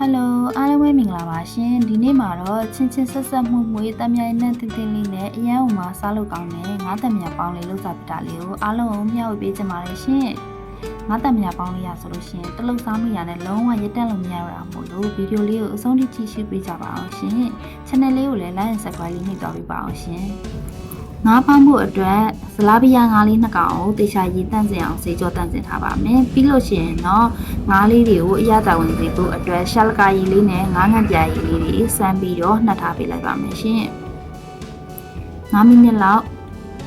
ဟယ်လိုအားလုံးပဲမင်္ဂလာပါရှင်ဒီနေ့မှာတော့ချင်းချင်းဆက်ဆက်မှုမွေးတမြိုင်နဲ့တင်းတင်းလေးနဲ့အရန်ဥမှာစားလို့ကောင်းတဲ့ငါးတမြပေါင်းလေးလောက်စားပြတာလေးကိုအားလုံးကိုမျှဝေပေးချင်ပါတယ်ရှင်ငါးတမြပေါင်းလေးရဆိုလို့ရှင်တလုံးစားမိရနဲ့လုံးဝရက်တက်လို့မရတော့တာမို့လို့ဗီဒီယိုလေးကိုအဆုံးထိကြည့်ရှုပေးကြပါအောင်ရှင် channel လေးကိုလည်း like and subscribe လေးနှိပ်သွားပေးပါအောင်ရှင် ငါးပေါင်းဖို့အတွက်ဇလားပီယာငါးလေးနှစ်ကောင်ကိုတေချာရည်တန့်စင်အောင်စေကြောတန့်စင်ထားပါမယ်ပြီးလို့ရှိရင်တော့ငါးလေးတွေကိုအရသာဝင်စေဖို့အတွက်ရှာလကာရည်လေးနဲ့ငါးငံပြာရည်လေးတွေစမ်းပြီးတော့နှက်ထားပေးလိုက်ပါမယ်ရှင်9မိနစ်လောက်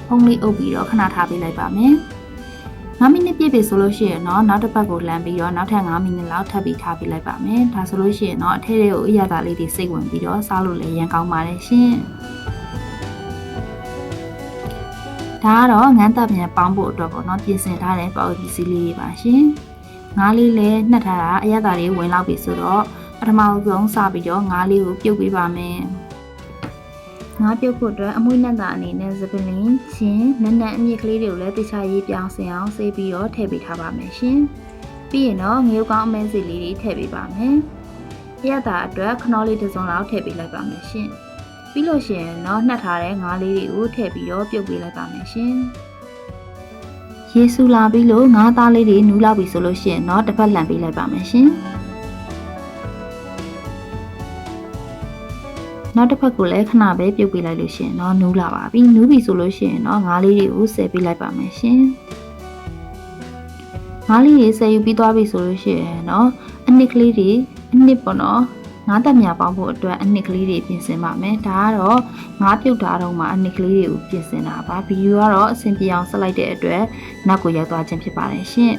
ဖုံးလေးအုပ်ပြီးတော့ခဏထားပေးလိုက်ပါမယ်9မိနစ်ပြည့်ပြီဆိုလို့ရှိရင်တော့နောက်တစ်ပတ်ကိုလမ်းပြီးတော့နောက်ထပ်9မိနစ်လောက်ထပ်ပြီးထားပေးလိုက်ပါမယ်ဒါဆိုလို့ရှိရင်တော့အထက်တွေကိုအရသာလေးတွေစိတ်ဝင်ပြီးတော့စားလို့လည်းရန်ကောင်းပါတယ်ရှင် ဒါကတော့ငန်းတပ်ပြန်ပေါင်းဖို့အတွက်ပေါ့နော်ပြင်ဆင်ထားတဲ့ပေါက်ပစ္စည်းလေးတွေပါရှင်ငါးလေးလည်းနှက်ထားတာအရသာလေးဝင်လောက်ပြီဆိုတော့ပထမဆုံးစပြီးတော့ငါးလေးကိုပြုတ်ပေးပါမယ်ငါးပြုတ်ဖို့အတွက်အမွှေးနဲ့တာအနေနဲ့စပလင်းချင်းနက်နက်အမြင့်ကလေးတွေကိုလည်းတခြားရေးပြောင်းစင်အောင်ဆေးပြီးတော့ထည့်ပေးထားပါမယ်ရှင်ပြီးရင်တော့ငရုတ်ကောင်းအမဲစီလေးတွေထည့်ပေးပါမယ်အရသာအတွက်ခနောလေးတစ်စုံလောက်ထည့်ပေးလိုက်ပါမယ်ရှင် ပြီးလို့ရှိရင်တော့နှက်ထားတဲ့ငါးလေးတွေကိုထည့်ပြီးတော့ပြုတ်ပေးလိုက်ပါမယ်ရှင်ရေဆူလာပြီးလို့ငါးသားလေးတွေနူးလောက်ပြီဆိုလို့ရှိရင်တော့တစ်ဖက်လှန်ပေးလိုက်ပါမယ်ရှင်နောက်တစ်ဖက်ကိုလည်းခဏပဲပြုတ်ပေးလိုက်လို့ရှိရင်တော့နူးလာပါပြီနူးပြီဆိုလို့ရှိရင်တော့ငါးလေးတွေကိုဆယ်ပေးလိုက်ပါမယ်ရှင်ငါးလေးတွေဆယ်ယူပြီးသွားပြီဆိုလို့ရှိရင်တော့အနစ်ကလေးတွေအနစ်ပေါ့နော် ငါးတက်မြပေါင်းဖို့အတွက်အနစ်ကလေးတွေပြင်ဆင်ပါမယ်ဒါကတော့ငါးပြုတ်တာတော့မှအနစ်ကလေးတွေကိုပြင်ဆင်တာပါဗီဒီယိုကတော့အဆင်ပြေအောင်ဆက်လိုက်တဲ့အတွက်နောက်ကိုရောက်သွားခြင်းဖြစ်ပါတယ်ရှင်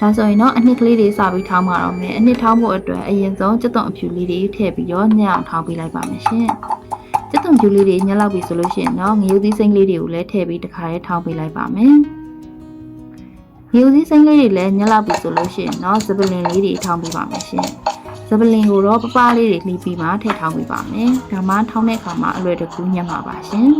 ဒါဆိုရင်တော့အနှစ်ကလေးတွေစပြီးထောင်းမှာတော့မယ်အနှစ်ထောင်းဖို့အတွက်အရင်ဆုံးစက်သွန်အဖြူလေးတွေထည့်ပြီးတော့ညံ့အောင်ထောင်းပေးလိုက်ပါမယ်ရှင်စက်သွန်ဖြူလေးတွေညှက်လောက်ပြီဆိုလို့ရှိရင်တော့ငရုတ်သီးစိမ့်လေးတွေကိုလည်းထည့်ပြီးတခါတည်းထောင်းပေးလိုက်ပါမယ်ငရုတ်သီးစိမ့်လေးတွေလည်းညှက်လောက်ပြီဆိုလို့ရှိရင်တော့စပလင်လေးတွေထောင်းပေးပါမယ်ရှင် စပလင်ကိုတော့ပပလေးတွေလှီးပြီးမှထည့်ထောင်းပေးပါမယ်ဒါမှထောင်းတဲ့အခါမှာအလွယ်တကူညှက်မှာပါရှင်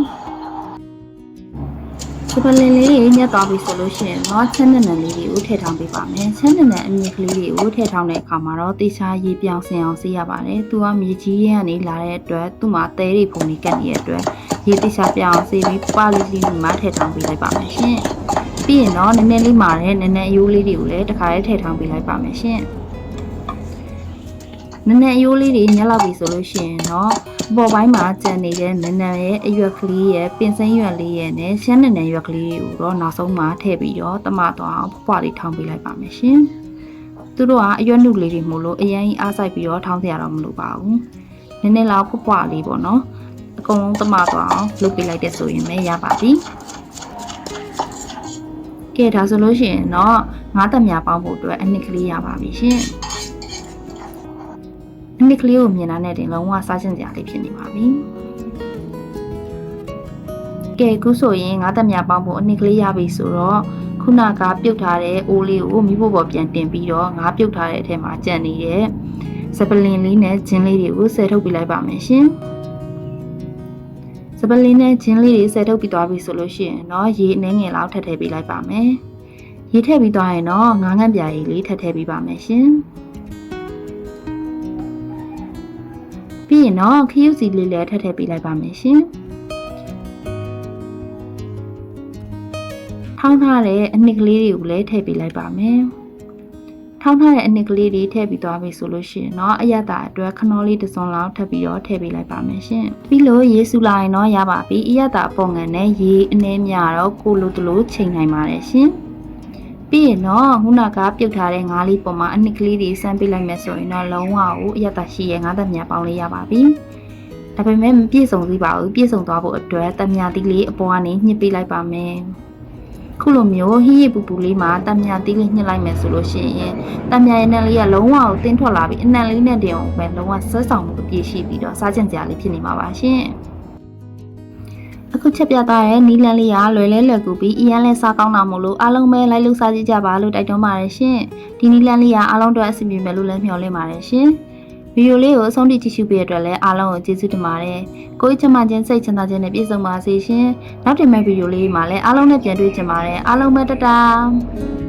စပလင်လေးတွေညှက်သွားပြီဆိုလို့ရှိရင်တော့ချက်နက်နက်လေးတွေကိုထည့်ထောင်းပေးပါမယ်ချက်နက်နက်အမြင့်ကလေးတွေကိုထည့်ထောင်းတဲ့အခါမှာတော့တေချာရေပြောင်စင်အောင်ဆေးရပါတယ်သူကမြေကြီးရဲကနေလာတဲ့အတွက်သူ့မှာသဲတွေပုံနေကတ်နေတဲ့အတွက်ရေတေချာပြောင်အောင်ဆေးပြီးပပလေးလေးမှထည့်ထောင်းပေးလိုက်ပါမယ်ရှင်ပြီးရင်တော့နည်းနည်းလေးမာတဲ့နည်းနည်းအယိုးလေးတွေကိုလည်းတစ်ခါလေးထည့်ထောင်းပေးလိုက်ပါမယ်ရှင် နည်းနည်းအယိုးလေးတွေညက်လောက်ပြီဆိုလို့ရှိရင်တော့အပေါ်ပိုင်းမှာကျန်နေတဲ့နည်းနည်းရဲ့အရွက်ကလေးရဲ့ပင်စိမ်းရွက်လေးရဲ့နဲ့ရှမ်းနည်းနည်းရွက်ကလေးတွေကိုတော့နောက်ဆုံးမှာထည့်ပြီးတော့တမသွားအောင်ဖွားဖွားလေးထောင်းပေးလိုက်ပါမယ်ရှင်။သူတို့ကအရွက်နုလေးတွေမို့လို့အရင်အားဆိုင်ပြီးတော့ထောင်းစရာတော့မလိုပါဘူး။နည်းနည်းလောက်ဖွားဖွားလေးပေါ့နော်။အကုန်လုံးတမသွားအောင်လုပ်ပေးလိုက်တဲ့ဆိုရင်ပဲရပါပြီ။ကဲဒါဆိုလို့ရှိရင်တော့ငါးသက်များပေါင်းဖို့အတွက်အနှစ်ကလေးရပါပြီရှင်။ အနှစ်ကလေးကိုမြင်တာနဲ့တင်လုံးဝစားချင်စရာလေးဖြစ်နေပါပြီ။ကဲခုဆိုရင်ငါးသက်များပေါင်းဖို့အနှစ်ကလေးရပြီဆိုတော့ခုနကပြုတ်ထားတဲ့အိုးလေးကိုမိဖို့ပေါ်ပြန်တင်ပြီးတော့ငါးပြုတ်ထားတဲ့အထက်မှာကြံနေတဲ့စပလင်လေးနဲ့ဂျင်းလေးတွေကိုဆယ်ထုတ်ပြလိုက်ပါမယ်ရှင်။စပလင်းနဲ့ဂျင်းလေးတွေဆယ်ထုတ်ပြီးသွားပြီဆိုလို့ရှိရင်တော့ရေအနှဲငယ်လောက်ထပ်ထည့်ပေးလိုက်ပါမယ်။ရေထည့်ပြီးသွားရင်တော့ငါးငန့်ပြာရည်လေးထပ်ထည့်ပေးပါမယ်ရှင်။ ပြီးရင်တော့ခရုစီလေးလည်းထပ်ထည့်ပေးလိုက်ပါမယ်ရှင်။ထောင်းထားတဲ့အနှစ်ကလေးတွေကိုလည်းထည့်ပေးလိုက်ပါမယ်။ထောင်းထားတဲ့အနှစ်ကလေးတွေထည့်ပြီးသွားပြီဆိုလို့ရှိရင်တော့အရသာအတွက်ခနောလေးတစ်စုံလောက်ထပ်ပြီးတော့ထည့်ပေးလိုက်ပါမယ်ရှင်။ပြီးလို့ရေစူလာရင်တော့ရပါပြီ။အရသာပုံငန်နဲ့ရေအနှဲမြတော့ကိုလိုတလိုချိန်နိုင်ပါတယ်ရှင်။ ပြီးရင်တော့ခုနကပြုတ်ထားတဲ့ငါးလေးပေါ်မှာအနှစ်ကလေးတွေစမ်းပေးလိုက်မယ်ဆိုရင်တော့လုံးဝကိုအရသာရှိရဲ့ငါးသက်မြပေါင်းလေးရပါပြီ။ဒါပေမဲ့မပြည့်စုံသေးပါဘူး။ပြည့်စုံသွားဖို့အတွက်တမြသီးလေးအပေါ်ကနေညှစ်ပေးလိုက်ပါမယ်။ခုလိုမျိုးဟိဟိပူပူလေးမှာတံမြသီးလေးညှစ်လိုက်မယ်ဆိုလို့ရှိရင်တံမြရဲ့နံလေးကလုံးဝကိုတင်းထွက်လာပြီးအနံလေးနဲ့တင်အောင်ပဲလုံးဝဆွဲဆောင်မှုအပြည့်ရှိပြီးတော့စားကျင်စရာလေးဖြစ်နေမှာပါရှင် အခုချက်ပြသားရဲ့နီလန်လေးကလွယ်လဲလွယ်ကူပြီးအရန်လဲစားကောင်းတာမို့လို့အားလုံးပဲလိုက်လို့စားကြည့်ကြပါလို့တိုက်တွန်းပါတယ်ရှင်ဒီနီလန်လေးကအားလုံးအတွက်အဆင်ပြေမယ်လို့လည်းမျှော်လင့်ပါတယ်ရှင်ဗီဒီယိုလေးကိုအဆုံးထိကြည့်ရှုပေးတဲ့အတွက်လည်းအားလုံးကိုကျေးဇူးတင်ပါတယ်။ကိုယ်ချမ်းသာခြင်းစိတ်ချမ်းသာခြင်းနဲ့ပြည့်စုံပါစေရှင်။နောက်တင်မဲ့ဗီဒီယိုလေးမှာလည်းအားလုံးနဲ့ပြန်တွေ့ကြပါမယ်။အားလုံးပဲတတား